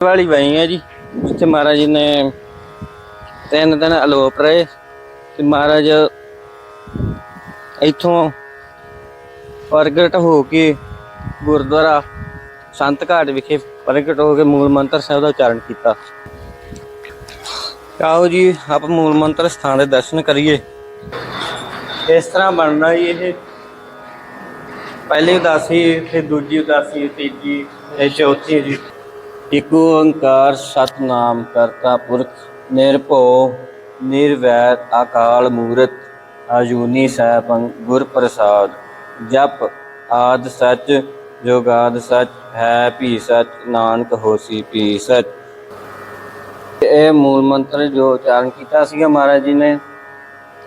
ਵਾਲੀ ਵਈ ਹੈ ਜੀ, ਜਿੱਥੇ ਮਹਾਰਾਜ ਜੀ ਨੇ ਤਿੰਨ ਦਿਨ ਅਲੋਪ ਰਹੇ ਤੇ ਮਹਾਰਾਜ ਇੱਥੋਂ ਪ੍ਰਗਟ ਹੋ ਕੇ ਗੁਰਦੁਆਰਾ ਸੰਤ ਘਾਟ ਵਿਖੇ ਪ੍ਰਗਟ ਹੋ ਕੇ ਮੂਲ ਮੰਤਰ ਸਾਹਿਬ ਦਾ ਉਚਾਰਨ ਕੀਤਾ। ਆਓ ਜੀ, ਆਪ ਮੂਲ ਮੰਤਰ ਸਥਾਨ ਦੇ ਦਰਸ਼ਨ ਕਰੀਏ। ਇਸ ਤਰ੍ਹਾਂ ਬਣਨਾ ਜੀ ਇਹ। ਪਹਿਲੀ ਉਦਾਸੀ, ਫਿਰ ਦੂਜੀ ਉਦਾਸੀ, ਤੀਜੀ ਤੇ ਚੌਥੀ ਜੀ। ਇਕ ਓੰਕਾਰ ਸਤਨਾਮ ਕਰਤਾ ਪੁਰਖ, ਨਿਰਭਉ, ਨਿਰਵੈਰ, ਅਕਾਲ ਮੂਰਤ ਆਜੂਨੀ ਸੈਭੰ, ਗੁਰ ਪ੍ਰਸਾਦ, ਜਪ ਆਦ ਸੱਚ ਜੋਗਾਦ ਸੱਚ, ਹੈ ਭੀ ਸੱਚ, ਨਾਨਕ ਹੋਸੀ ਭੀ ਸੱਚ। ਇਹ ਮੂਲ ਮੰਤਰ ਜੋ ਉਚਾਰਨ ਕੀਤਾ ਸੀਗਾ ਮਹਾਰਾਜ ਜੀ ਨੇ,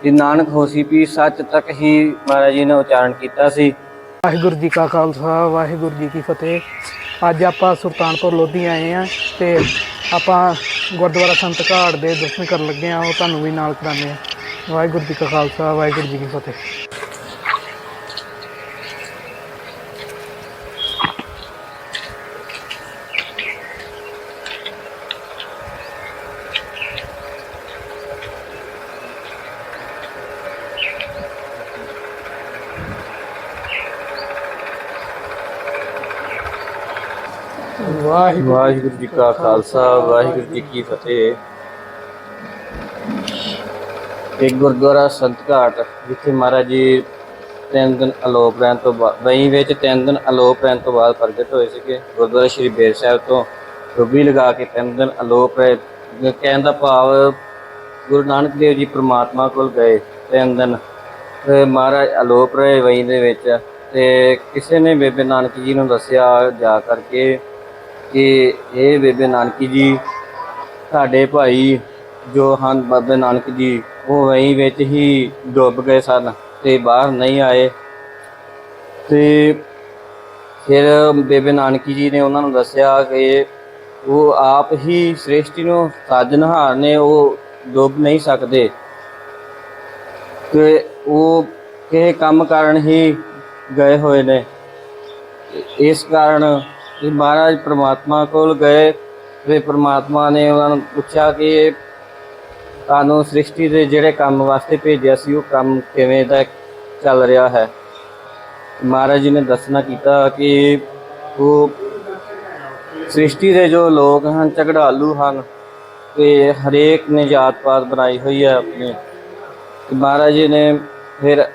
ਕਿ ਨਾਨਕ ਹੋਸੀ ਭੀ ਸੱਚ ਤੱਕ ਹੀ ਮਹਾਰਾਜ ਜੀ ਨੇ ਉਚਾਰਨ ਕੀਤਾ ਸੀ। ਵਾਹਿਗੁਰੂ ਜੀ ਕਾ ਖਾਲਸਾ, ਵਾਹਿਗੁਰੂ ਜੀ ਕੀ ਫਤਿਹ। ਅੱਜ ਆਪਾਂ ਸੁਲਤਾਨਪੁਰ ਲੋਧੀ ਆਏ ਆ ਤੇ ਆਪਾਂ ਗੁਰਦੁਆਰਾ ਸੰਤ ਘਾਟ ਦੇ ਦਰਸ਼ਨ ਕਰਨ ਲੱਗੇ ਆ ਉਹ ਤੁਹਾਨੂੰ ਵੀ ਨਾਲ ਕਰਾਉਂਦੇ ਆ ਵਾਹਿਗੁਰੂ ਜੀ ਕਾ ਖਾਲਸਾ, ਵਾਹਿਗੁਰੂ ਜੀ ਕੀ ਫਤਿਹ। ਵਾਹਿਗੁਰੂ ਵਾਹਿਗੁਰੂ ਜੀ ਕਾ ਖਾਲਸਾ, ਵਾਹਿਗੁਰੂ ਜੀ ਕੀ ਫਤਿਹ। ਇੱਕ ਗੁਰਦੁਆਰਾ ਸੰਤ ਘਾਟ, ਜਿੱਥੇ ਮਹਾਰਾਜ ਜੀ ਤਿੰਨ ਦਿਨ ਅਲੋਪ ਰਹਿਣ ਤੋਂ ਬਾਅਦ ਵਹੀਂ ਵਿੱਚ ਤਿੰਨ ਦਿਨ ਅਲੋਪ ਰਹਿਣ ਤੋਂ ਬਾਅਦ ਪ੍ਰਗਟ ਹੋਏ ਸੀਗੇ। ਗੁਰਦੁਆਰਾ ਸ਼੍ਰੀ ਬੇਰ ਸਾਹਿਬ ਤੋਂ ਰੁਬੀ ਲਗਾ ਕੇ ਤਿੰਨ ਦਿਨ ਅਲੋਪ ਰਹੇ। ਕਹਿਣ ਦਾ ਭਾਵ ਗੁਰੂ ਨਾਨਕ ਦੇਵ ਜੀ ਪ੍ਰਮਾਤਮਾ ਕੋਲ ਗਏ ਤਿੰਨ ਦਿਨ। ਮਹਾਰਾਜ ਅਲੋਪ ਰਹੇ ਵਹੀਂ ਦੇ ਵਿੱਚ। ਤੇ ਕਿਸੇ ਨੇ ਬੇਬੇ ਨਾਨਕ ਜੀ ਨੂੰ ਦੱਸਿਆ ਜਾ ਕਰਕੇ ਕਿ ਇਹ ਬੇਬੇ ਨਾਨਕੀ ਜੀ ਸਾਡੇ ਭਾਈ ਜੋ ਹਨ ਬਾਬੇ ਨਾਨਕ ਜੀ, ਉਹ ਵਹੀਂ ਵਿੱਚ ਹੀ ਡੁੱਬ ਗਏ ਸਨ ਤੇ ਬਾਹਰ ਨਹੀਂ ਆਏ। ਤੇ ਫਿਰ ਬੇਬੇ ਨਾਨਕੀ ਜੀ ਨੇ ਉਹਨਾਂ ਨੂੰ ਦੱਸਿਆ ਕਿ ਉਹ ਆਪ ਹੀ ਸ੍ਰਿਸ਼ਟੀ ਨੂੰ ਸਾਜਨਹਾਰ ਨੇ, ਉਹ ਡੁੱਬ ਨਹੀਂ ਸਕਦੇ। ਤੇ ਉਹ ਕਿਸੇ ਕੰਮ ਕਾਰਨ ਹੀ ਗਏ ਹੋਏ ਨੇ। ਇਸ ਕਾਰਨ ਕਿ ਮਹਾਰਾਜ ਪ੍ਰਮਾਤਮਾ ਕੋਲ ਗਏ ਤੇ ਪ੍ਰਮਾਤਮਾ ਨੇ ਉਹਨਾਂ ਨੂੰ ਪੁੱਛਿਆ ਕਿ ਤੁਹਾਨੂੰ ਸ੍ਰਿਸ਼ਟੀ ਦੇ ਜਿਹੜੇ ਕੰਮ ਵਾਸਤੇ ਭੇਜਿਆ ਸੀ ਉਹ ਕੰਮ ਕਿਵੇਂ ਦਾ ਚੱਲ ਰਿਹਾ ਹੈ ਮਹਾਰਾਜ ਜੀ ਨੇ ਦੱਸਣਾ ਕੀਤਾ ਕਿ ਉਹ ਸ੍ਰਿਸ਼ਟੀ ਦੇ ਜੋ ਲੋਕ ਹਨ ਝਗੜਾਲੂ ਹਨ ਤੇ ਹਰੇਕ ਨੇ ਜਾਤ ਪਾਤ ਬਣਾਈ ਹੋਈ ਹੈ ਆਪਣੀ ਤੇ ਮਹਾਰਾਜ ਜੀ ਨੇ ਫਿਰ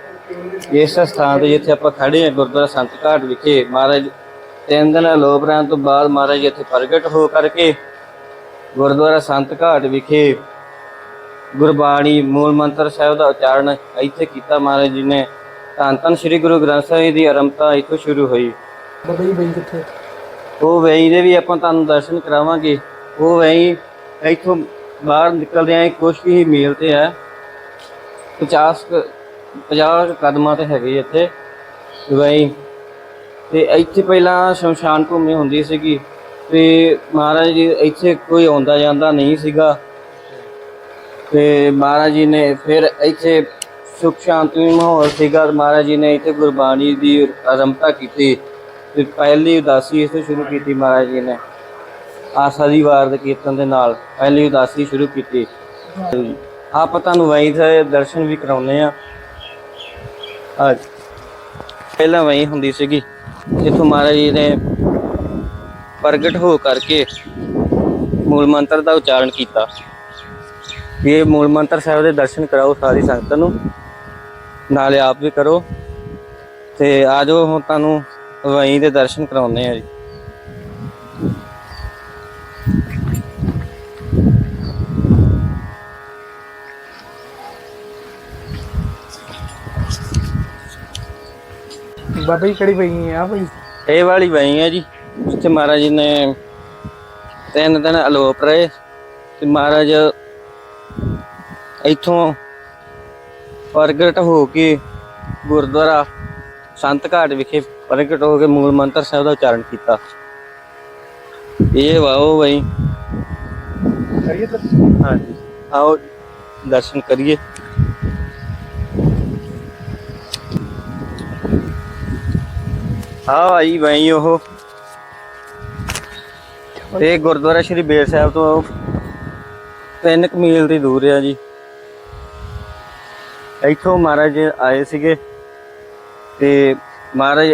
ਇਸ ਸਥਾਨ ਤੇ ਜਿੱਥੇ ਆਪਾਂ ਖੜੇ ਹਾਂ ਗੁਰਦੁਆਰਾ ਸੰਤ ਘਾਟ ਵਿਖੇ ਮਹਾਰਾਜ ਤਿੰਨ ਦਿਨ ਅਲੋਪ ਰਹਿਣ ਤੋਂ ਬਾਅਦ ਮਹਾਰਾਜ ਇੱਥੇ ਪ੍ਰਗਟ ਹੋ ਕਰਕੇ ਗੁਰਦੁਆਰਾ ਸੰਤ ਘਾਟ ਵਿਖੇ ਗੁਰਬਾਣੀ ਮੂਲ ਮੰਤਰ ਸਾਹਿਬ ਦਾ ਉਚਾਰਨ ਇੱਥੇ ਕੀਤਾ ਮਹਾਰਾਜ ਜੀ ਨੇ। ਧੰਨ ਧੰਨ ਸ੍ਰੀ ਗੁਰੂ ਗ੍ਰੰਥ ਸਾਹਿਬ ਜੀ ਦੀ ਆਰੰਭਤਾ ਇੱਥੋਂ ਸ਼ੁਰੂ ਹੋਈ। ਬਈ ਬਈ ਕਿੱਥੇ? ਉਹ ਵੇਈ ਦੇ ਵੀ ਆਪਾਂ ਤੁਹਾਨੂੰ ਦਰਸ਼ਨ ਕਰਾਵਾਂਗੇ। ਉਹ ਵੇਈ ਇੱਥੋਂ ਬਾਹਰ ਨਿਕਲਦੇ ਆਂ ਕੁਛ ਹੀ ਮੀਲ ਤੇ ਹੈ। 50 ਕੁ- 50 ਕੁ ਕਦਮਾਂ ਤੇ ਹੈਗੇ ਇੱਥੇ। ਵੇਈ ਤੇ ਇੱਥੇ ਪਹਿਲਾਂ ਸ਼ਮਸ਼ਾਨ ਭੂਮੀ ਹੁੰਦੀ ਸੀਗੀ ਤੇ ਮਹਾਰਾਜ ਜੀ ਇੱਥੇ ਕੋਈ ਆਉਂਦਾ ਜਾਂਦਾ ਨਹੀਂ ਸੀਗਾ। ਤੇ ਮਹਾਰਾਜ ਜੀ ਨੇ ਫਿਰ ਇੱਥੇ ਸੁਖ ਸ਼ਾਂਤੀ ਮਾਹੌਲ ਸੀਗਾ ਮਹਾਰਾਜ ਜੀ ਨੇ ਇੱਥੇ ਗੁਰਬਾਣੀ ਦੀ ਆਰੰਭਤਾ ਕੀਤੀ ਤੇ ਪਹਿਲੀ ਉਦਾਸੀ ਇਸ ਤੋਂ ਸ਼ੁਰੂ ਕੀਤੀ ਮਹਾਰਾਜ ਜੀ ਨੇ। ਆਸਾ ਦੀ ਵਾਰ ਦੇ ਕੀਰਤਨ ਦੇ ਨਾਲ ਪਹਿਲੀ ਉਦਾਸੀ ਸ਼ੁਰੂ ਕੀਤੀ। ਆਪਾਂ ਤੁਹਾਨੂੰ ਵਹੀਂ ਦੇ ਦਰਸ਼ਨ ਵੀ ਕਰਾਉਨੇ ਆ ਅੱਜ ਪਹਿਲਾਂ ਵਹੀਂ ਹੁੰਦੀ ਸੀਗੀ। ਜਿੱਥੋਂ ਮਹਾਰਾਜ ਜੀ ਨੇ ਪ੍ਰਗਟ ਹੋ ਕਰਕੇ ਮੂਲ ਮੰਤਰ ਦਾ ਉਚਾਰਨ ਕੀਤਾ। ਵੀ ਇਹ ਮੂਲ ਮੰਤਰ ਸਾਹਿਬ ਦੇ ਦਰਸ਼ਨ ਕਰਾਓ ਸਾਰੀ ਸੰਗਤ ਨੂੰ। ਨਾਲੇ ਆਪ ਵੀ ਕਰੋ। ਤੇ ਆ ਜਾਓ, ਹੁਣ ਤੁਹਾਨੂੰ ਵਹੀਂ ਦੇ ਦਰਸ਼ਨ ਕਰਾਉਂਦੇ ਆ ਜੀ। ਬਾਬਾ ਜੀ ਕਿਹੜੀ ਬਈ ਆ ਬਈ? ਇਹ ਵਾਲੀ ਵਹੀਂ ਹੈ ਜੀ ਜਿੱਥੇ ਮਹਾਰਾਜ ਜੀ ਨੇ ਤਿੰਨ ਦਿਨ ਅਲੋਪ ਰਹੇ ਤੇ ਮਹਾਰਾਜ ਇੱਥੋਂ ਪ੍ਰਗਟ ਹੋ ਕੇ ਗੁਰਦੁਆਰਾ ਸੰਤ ਘਾਟ ਵਿਖੇ ਪ੍ਰਗਟ ਹੋ ਕੇ ਮੂਲ ਮੰਤਰ ਸਾਹਿਬ ਦਾ ਉਚਾਰਨ ਕੀਤਾ। ਇਹ ਵਾਓ ਵਹੀਂ ਕਰੀਏ ਤਾਂ ਹਾਂਜੀ। ਆਓ ਦਰਸ਼ਨ ਕਰੀਏ। ਹਾਂ ਆਈ ਵਹੀਂ ਉਹ। ਤੇ ਗੁਰਦੁਆਰਾ ਸ਼੍ਰੀ ਬੇਰ ਸਾਹਿਬ ਤੋਂ ਤਿੰਨ ਕੁ ਦੀ ਦੂਰ ਆ ਜੀ। ਇੱਥੋਂ ਮਹਾਰਾਜ ਆਏ ਸੀਗੇ ਤੇ ਮਹਾਰਾਜ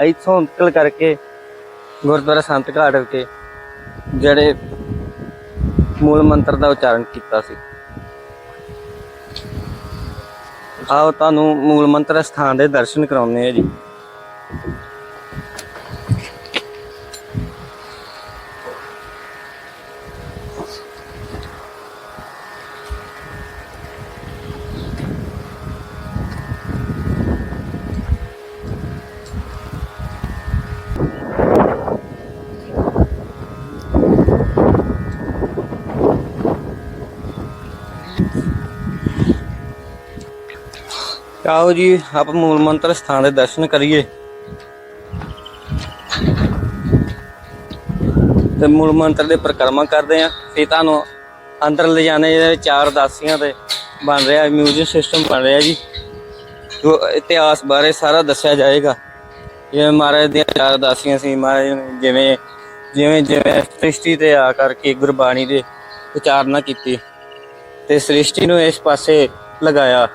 ਇੱਥੋਂ ਨਿਕਲ ਕਰਕੇ ਗੁਰਦੁਆਰਾ ਸੰਤ ਘਾਟ ਵਿਖੇ ਜਿਹੜੇ ਮੂਲ ਮੰਤਰ ਦਾ ਉਚਾਰਨ ਕੀਤਾ ਸੀ। ਆਓ ਤੁਹਾਨੂੰ ਮੂਲ ਮੰਤਰ ਸਥਾਨ ਦੇ ਦਰਸ਼ਨ ਕਰਾਉਂਦੇ ਆ ਜੀ। ਆਓ ਜੀ, ਆਪ ਮੂਲ ਮੰਤਰ ਸਥਾਨ ਦੇ ਦਰਸ਼ਨ ਕਰੀਏ। ਤੇ ਮੂਲ ਮੰਤਰ ਦੇ ਪਰਿਕਰਮਾ ਕਰਦੇ ਆ ਫਿਰ ਤੁਹਾਨੂੰ ਅੰਦਰ ਲਿਜਾਣੇ ਜਿਹੜੇ ਚਾਰ ਦਾਸੀਆਂ ਤੇ ਬਣ ਰਿਹਾ ਮਿਊਜ਼ਿਕ ਸਿਸਟਮ ਬਣ ਰਿਹਾ ਜੀ। ਜੋ ਇਤਿਹਾਸ ਬਾਰੇ ਸਾਰਾ ਦੱਸਿਆ ਜਾਏਗਾ। ਜਿਵੇਂ ਮਹਾਰਾਜ ਦੀਆਂ ਚਾਰ ਦਾਸੀਆਂ ਸੀ, ਮਹਾਰਾਜ ਨੇ ਜਿਵੇਂ ਜਿਵੇਂ ਜਿਵੇਂ ਸ੍ਰਿਸ਼ਟੀ ਤੇ ਆ ਕਰਕੇ ਗੁਰਬਾਣੀ ਦੇ ਉਚਾਰਨਾ ਕੀਤੀ। ਤੇ ਸ੍ਰਿਸ਼ਟੀ ਨੂੰ ਇਸ ਪਾਸੇ ਲਗਾਇਆ।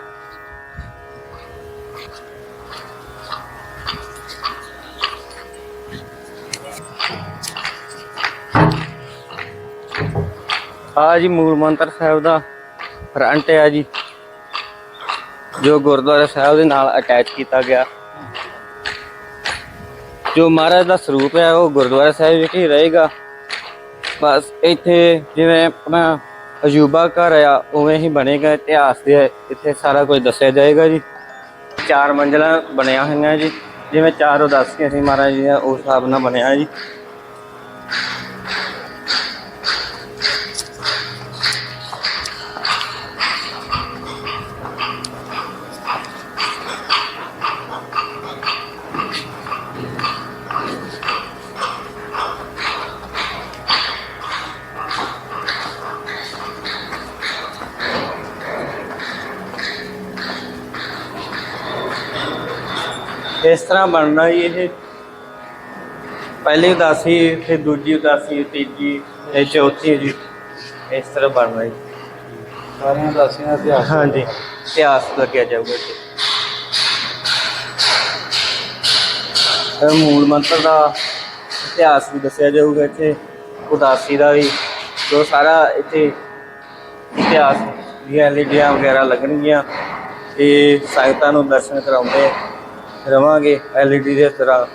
ਆ ਜੀ ਮੂਲ ਮੰਤਰ ਸਾਹਿਬ ਦਾ ਫਰੰਟ ਆ ਜੀ, ਜੋ ਗੁਰਦੁਆਰਾ ਸਾਹਿਬ ਦੇ ਨਾਲ ਅਟੈਚ ਕੀਤਾ ਗਿਆ। ਜੋ ਮਹਾਰਾਜ ਦਾ ਸਰੂਪ ਹੈ, ਉਹ ਗੁਰਦੁਆਰਾ ਸਾਹਿਬ ਵਿੱਚ ਹੀ ਰਹੇਗਾ। ਬਸ ਇੱਥੇ ਜਿਵੇਂ ਆਪਣਾ ਅਜੂਬਾ ਘਰ ਆ, ਉਵੇਂ ਹੀ ਬਣੇਗਾ, ਇਤਿਹਾਸ ਦੇ ਇੱਥੇ ਸਾਰਾ ਕੁਝ ਦੱਸਿਆ ਜਾਏਗਾ ਜੀ। ਚਾਰ ਮੰਜ਼ਲਾਂ ਬਣਿਆ ਹੋਈਆਂ ਜੀ, ਜਿਵੇਂ ਚਾਰ ਉਦਾਸੀਆਂ ਸੀ ਮਹਾਰਾਜ ਜੀ ਦਾ ਉਸ ਹਿਸਾਬ ਨਾਲ ਬਣਿਆ ਜੀ। ਇਸ ਤਰ੍ਹਾਂ ਬਣਨਾ ਜੀ ਇਹ ਪਹਿਲੀ ਉਦਾਸੀ ਫਿਰ ਦੂਜੀ ਉਦਾਸੀ ਤੀਜੀ ਇਹ ਚੌਥੀ ਜੀ ਇਸ ਤਰ੍ਹਾਂ ਬਣਨਾ ਜੀ। ਸਾਰੀਆਂ ਦਾਸੀਆਂ ਦਾ ਇਤਿਹਾਸ ਹਾਂਜੀ ਇਤਿਹਾਸ ਲੱਗਿਆ ਜਾਊਗਾ ਇੱਥੇ ਇਹ ਮੂਲ ਮੰਤਰ ਦਾ ਇਤਿਹਾਸ ਵੀ ਦੱਸਿਆ ਜਾਊਗਾ ਇੱਥੇ ਉਦਾਸੀ ਦਾ ਵੀ ਜੋ ਸਾਰਾ ਇੱਥੇ ਇਤਿਹਾਸ ਦੀਆਂ ਐਲਈਡੀਆਂ ਵਗੈਰਾ ਲੱਗਣਗੀਆਂ ਤੇ ਸੰਗਤਾਂ ਨੂੰ ਦਰਸ਼ਨ ਕਰਾਉਂਦੇ ਰਵਾਂਗੇ ਐਲਈਡੀ ਦੇ ਤਰ੍ਹਾਂ।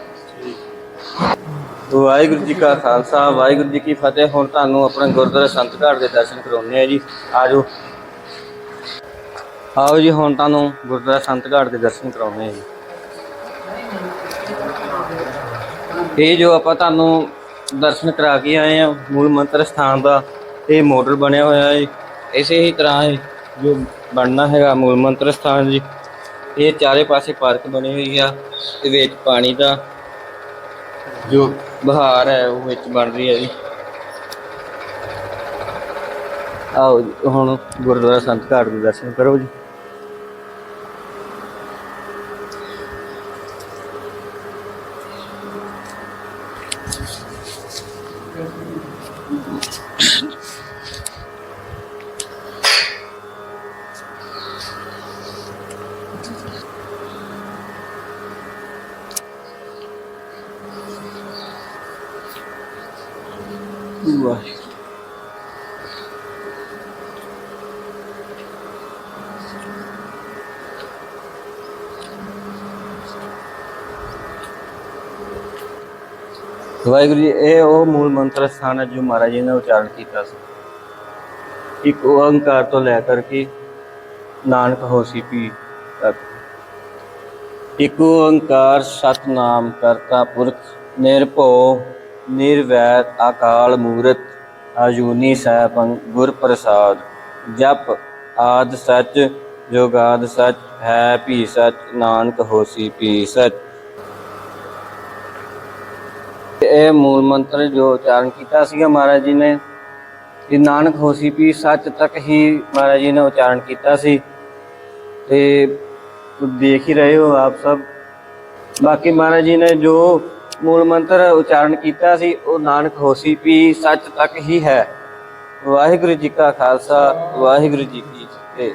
ਵਾਹਿਗੁਰੂ ਜੀ ਕਾ ਖਾਲਸਾ, ਵਾਹਿਗੁਰੂ ਜੀ ਕੀ ਫਤਿਹ। ਹੁਣ ਤੁਹਾਨੂੰ ਆਪਣਾ ਗੁਰਦੁਆਰਾ ਸੰਤ ਘਾਟ ਦੇ ਦਰਸ਼ਨ ਕਰਾਉਂਦੇ ਆ ਜੀ। ਆਜੋ। ਆਓ ਜੀ, ਹੁਣ ਤੁਹਾਨੂੰ ਗੁਰਦੁਆਰਾ ਸੰਤ ਘਾਟ ਦੇ ਦਰਸ਼ਨ ਕਰਾਉਂਦੇ ਆ ਜੀ। ਇਹ ਜੋ ਆਪਾਂ ਤੁਹਾਨੂੰ ਦਰਸ਼ਨ ਕਰਾ ਕੇ ਆਏ ਆ ਮੂਲ ਮੰਤਰ ਸਥਾਨ ਦਾ, ਇਹ ਮੋਟਰ ਬਣਿਆ ਹੋਇਆ ਹੈ ਇਸੇ ਹੀ ਤਰ੍ਹਾਂ ਜੋ ਬਣਨਾ ਹੈਗਾ ਮੂਲ ਮੰਤਰ ਸਥਾਨ ਜੀ। ਇਹ ਚਾਰੇ ਪਾਸੇ ਪਾਰਕ ਬਣੀ ਹੋਈ ਆ ਤੇ ਵਿੱਚ ਪਾਣੀ ਦਾ ਜੋ ਬਹਾਰ ਹੈ ਉਹ ਵਿੱਚ ਬਣ ਰਹੀ ਹੈ ਜੀ। ਆਓ ਜੀ, ਹੁਣ ਗੁਰਦੁਆਰਾ ਸੰਤ ਘਾਟ ਦੇ ਦਰਸ਼ਨ ਕਰੋ ਜੀ। ਵਾਹਿਗੁਰੂ ਵਾਹਿਗੁਰੂ ਜੀ ਇਹ ਉਹ ਮੂਲ ਮੰਤਰ ਸਥਾਨ ਹੈ ਜੋ ਮਹਾਰਾਜ ਜੀ ਨੇ ਉਚਾਰਨ ਕੀਤਾ ਸੀ ਇੱਕ ਓੰਕਾਰ ਤੋਂ ਲੈ ਕਰਕੇ ਨਾਨਕ ਹੋਸੀ ਪੀ ਤੱਕ ਇੱਕ ਓੰਕਾਰ ਸਤਨਾਮ ਕਰਤਾ ਪੁਰਖ, ਨਿਰਭਉ, ਨਿਰਵੈਰ, ਅਕਾਲ ਮੂਰਤ ਆਜੂਨੀ ਸੈਭੰ, ਗੁਰ ਪ੍ਰਸਾਦ, ਜਪ ਆਦ ਸੱਚ ਜੋਗਾਦ ਸੱਚ, ਹੈ ਭੀ ਸੱਚ, ਨਾਨਕ ਹੋਸੀ ਪੀ ਸੱਚ। ਇਹ ਮੂਲ ਮੰਤਰ ਜੋ ਉਚਾਰਨ ਕੀਤਾ ਸੀਗਾ ਮਹਾਰਾਜ ਜੀ ਨੇ ਇਹ ਨਾਨਕ ਹੋਸੀ ਪੀ ਸੱਚ ਤੱਕ ਹੀ ਮਹਾਰਾਜ ਜੀ ਨੇ ਉਚਾਰਨ ਕੀਤਾ ਸੀ। ਤੇ ਦੇਖ ਹੀ ਰਹੇ ਹੋ ਆਪ ਸਭ। ਬਾਕੀ ਮਹਾਰਾਜ ਜੀ ਨੇ ਜੋ ਮੂਲ ਮੰਤਰ ਉਚਾਰਨ ਕੀਤਾ ਸੀ, ਉਹ ਨਾਨਕ ਹੋਸੀ ਵੀ ਸੱਚ ਤੱਕ ਹੀ ਹੈ। ਵਾਹਿਗੁਰੂ ਜੀ ਕਾ ਖਾਲਸਾ, ਵਾਹਿਗੁਰੂ ਜੀ ਕੀ ਫਤਿਹ।